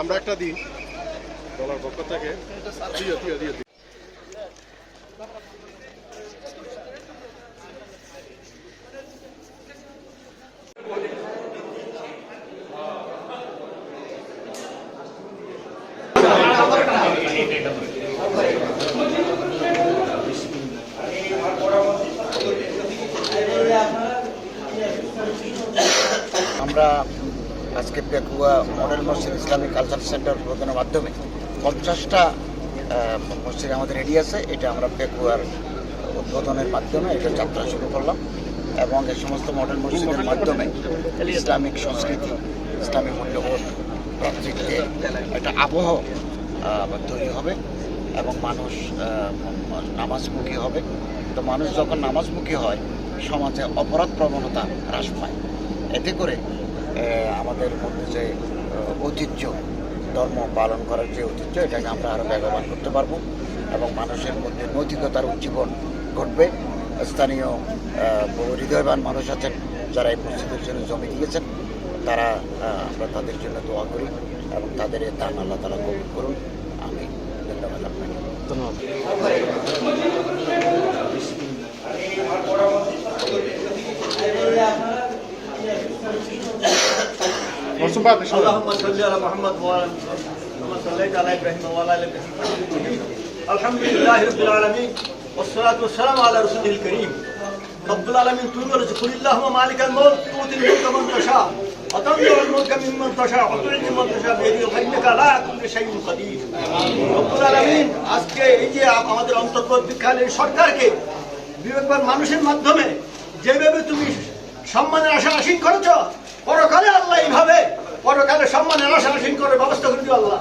আমরা একটা দিন দলার পক্ষ থেকে। আমরা আজকে পেকুয়া মডেল মসজিদ ইসলামিক কালচার সেন্টার উদ্বোধনের মাধ্যমে পঞ্চাশটা মসজিদ আমাদের রেডি আছে। এটা আমরা পেকুয়ার উদ্বোধনের মাধ্যমে এটা যাত্রা শুরু করলাম এবং এই সমস্ত মডেল মসজিদের মাধ্যমে ইসলামিক সংস্কৃতি ইসলামিক মূল্যবোধ একটা আবহ তৈরি হবে এবং মানুষ নামাজমুখী হবে। তো মানুষ যখন নামাজমুখী হয়, সমাজে অপরাধ প্রবণতা হ্রাস পায়। এতে করে আমাদের মধ্যে যে ঐতিহ্য, ধর্ম পালন করার যে ঐতিহ্য, এটাকে আমরা আরও বেগবান করতে পারব এবং মানুষের মধ্যে নৈতিকতার উজ্জীবন ঘটবে। স্থানীয় হৃদয়বান মানুষ আছেন যারা এই মসজিদের জন্য জমি দিয়েছেন। তারা আমরা তাদের জন্য দোয়া করি এবং তাদের দান আল্লাহ তালা কবুল করুন। আমি ধন্যবাদ আপনাকে। মরসুম ভাই, বিসমিল্লাহ। اللهم صل على محمد وعلى ال محمد كما صليت على ابراهيم وعلى ال ابراهيم إنك حميد مجيد. الحمد لله رب العالمين والصلاة والسلام على رسوله الكريم رب العالمين তুমি বলেছো قل اللهم مالك الملك تؤتي الملك من تشاء وتنزع الملك ممن تشاء وتعز من تشاء بيدك الخير انك على كل شيء قدير رب العالمين আজকে এই যে আমাদের অন্তর্বর্তীকালীন সরকারকে বিবেকবান মানুষের মাধ্যমে যেভাবে তুমি সম্মানের আশা আসীন করেছ পরকালে আল্লাহ এইভাবে পরকালে সম্মানের আশা করে ব্যবস্থা করে দিও আল্লাহ।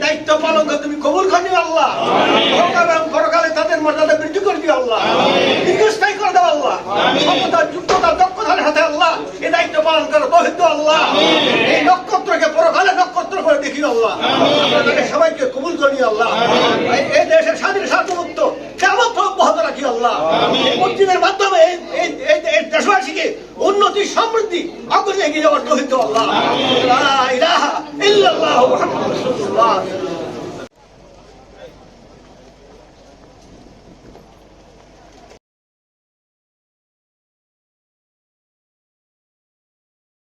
দায়িত্ব পালন করে তুমি কবুল করে দিও আল্লাহ। পরকালে তাদের মর্যাদা বৃদ্ধি করে দিও আল্লাহ। দীর্ঘস্থায়ী করে দাও আল্লাহ। যোগ্যতা দক্ষতার সাথে আল্লাহ এই দায়িত্ব পালন করে আল্লাহ। এই নক্ষত্রকে পরকালে নক্ষত্র করে দেখিও আল্লাহ। সবাইকে কবুল করে আল্লাহ এই- এই দেশের স্বাধীন সার্বভৌমত্ব কেমন অব্যাহত রাখি আল্লাহ এই মসজিদের মাধ্যমে এই- এই এই- এই দেশবাসীকে সমৃদ্ধি অগ্রে এগিয়ে যাওয়ার তহিত আল্লাহ